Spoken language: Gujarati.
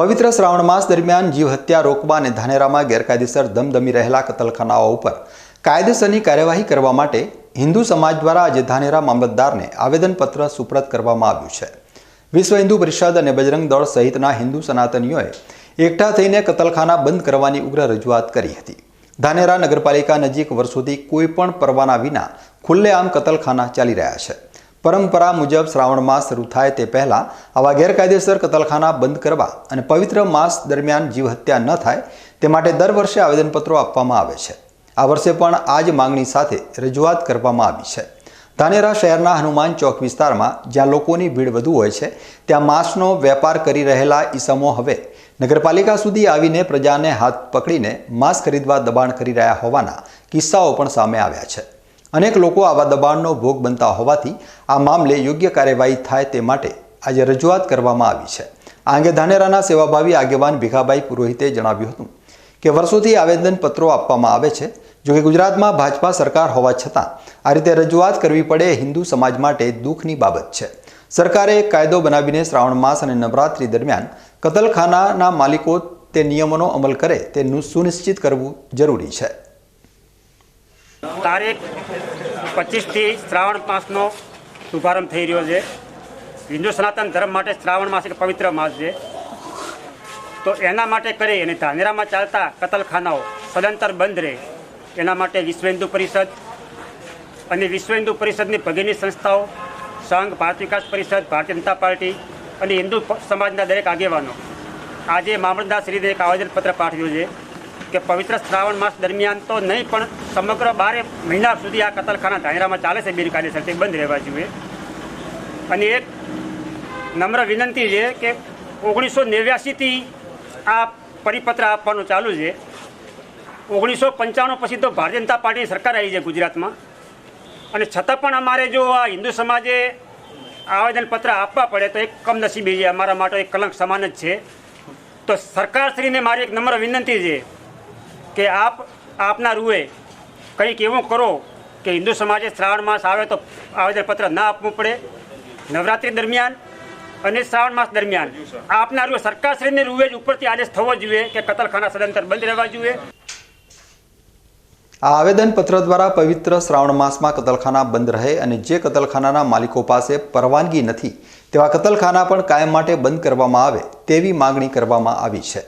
પવિત્ર શ્રાવણ માસ દરમિયાન જીવ હત્યા રોકવા અને ધાનેરામાં ગેરકાયદેસર ધમધમી રહેલા કતલખાનાઓ ઉપર કાયદેસરની કાર્યવાહી કરવા માટે હિન્દુ સમાજ દ્વારા આજે ધાનેરા મામલતદારને આવેદનપત્ર સુપ્રત કરવામાં આવ્યું છે. વિશ્વ હિન્દુ પરિષદ અને બજરંગ દળ સહિતના હિન્દુ સનાતનીઓએ એકઠા થઈને કતલખાના બંધ કરવાની ઉગ્ર રજૂઆત કરી હતી. ધાનેરા નગરપાલિકા નજીક વર્ષોથી કોઈપણ પરવાના વિના ખુલ્લેઆમ કતલખાના ચાલી રહ્યા છે. પરંપરા મુજબ શ્રાવણ માસ શરૂ થાય તે પહેલાં આવા ગેરકાયદેસર કતલખાના બંધ કરવા અને પવિત્ર માસ દરમિયાન જીવ હત્યા ન થાય તે માટે દર વર્ષે આવેદનપત્રો આપવામાં આવે છે. આ વર્ષે પણ આ જ માંગણી સાથે રજૂઆત કરવામાં આવી છે. ધાનેરા શહેરના હનુમાન ચોક વિસ્તારમાં જ્યાં લોકોની ભીડ વધુ હોય છે, ત્યાં માંસનો વેપાર કરી રહેલા ઈસમો હવે નગરપાલિકા સુધી આવીને પ્રજાને હાથ પકડીને માંસ ખરીદવા દબાણ કરી રહ્યા હોવાના કિસ્સાઓ પણ સામે આવ્યા છે. અનેક લોકો આવા દબાણનો ભોગ બનતા હોવાથી આ મામલે યોગ્ય કાર્યવાહી થાય તે માટે આજે રજૂઆત કરવામાં આવી છે. આ અંગે ધાનેરાના સેવાભાવી આગેવાન ભીખાભાઈ પુરોહિતે જણાવ્યું હતું કે વર્ષોથી આવેદનપત્રો આપવામાં આવે છે જોકે ગુજરાતમાં ભાજપા સરકાર હોવા છતાં આ રીતે રજૂઆત કરવી પડે હિન્દુ સમાજ માટે દુઃખની બાબત છે. સરકારે એક કાયદો બનાવીને શ્રાવણ માસ અને નવરાત્રી દરમિયાન કતલખાનાના માલિકો તે નિયમોનો અમલ કરે તે સુનિશ્ચિત કરવું જરૂરી છે. તારીખ પચીસથી શ્રાવણ માસનો શુભારંભ થઈ રહ્યો છે. હિન્દુ સનાતન ધર્મ માટે શ્રાવણ માસ એક પવિત્ર માસ છે. તો એના માટે કરી અને ધાનેરામાં ચાલતા કતલખાનાઓ સદંતર બંધ રહે. એના માટે વિશ્વ હિન્દુ પરિષદ અને વિશ્વ હિન્દુ પરિષદની ભગીની સંસ્થાઓ, સંઘ ભારત વિકાસ પરિષદ, ભારતીય જનતા પાર્ટી અને હિન્દુ સમાજના દરેક આગેવાનો આજે મામલતદાર શ્રીને એક આવેદનપત્ર પાઠવ્યું છે. કે પવિત્ર શ્રાવણ માસ દરમિયાન તો નહીં, પણ સમગ્ર બારે મહિના સુધી આ કતલખાના ધાનેરામાં ચાલે છે બિનકાયદેસર, તે બંધ રહેવા જોઈએ. અને એક નમ્ર વિનંતી છે કે ઓગણીસો નેવ્યાસીથી આ પરિપત્ર આપવાનું ચાલુ છે. ઓગણીસો પંચાણું પછી તો ભારતીય જનતા પાર્ટીની સરકાર આવી છે ગુજરાતમાં. અને છતાં પણ અમારે જો આ હિન્દુ સમાજે આવેદનપત્ર આપવા પડે તો એક કમનસીબી છે. અમારા માટે એક કલંક સમાન જ છે. તો સરકારશ્રીને મારી એક નમ્ર વિનંતી છે કે આપ, આપના રૂએ કંઈક એવું કરો કે હિન્દુ સમાજે શ્રાવણ માસ આવે તો આવેદનપત્ર ના આપવું પડે. નવરાત્રિ દરમિયાન અને શ્રાવણ માસ દરમિયાન આપના રૂએ સરકારશ્રીને રૂએ જ ઉપરથી આદેશ થવો જોઈએ કે કતલખાના સદંતર બંધ રહેવા જોઈએ. આ આવેદનપત્ર દ્વારા પવિત્ર શ્રાવણ માસમાં કતલખાના બંધ રહે અને જે કતલખાનાના માલિકો પાસે પરવાનગી નથી, તેવા કતલખાના પણ કાયમ માટે બંધ કરવામાં આવે તેવી માંગણી કરવામાં આવી છે.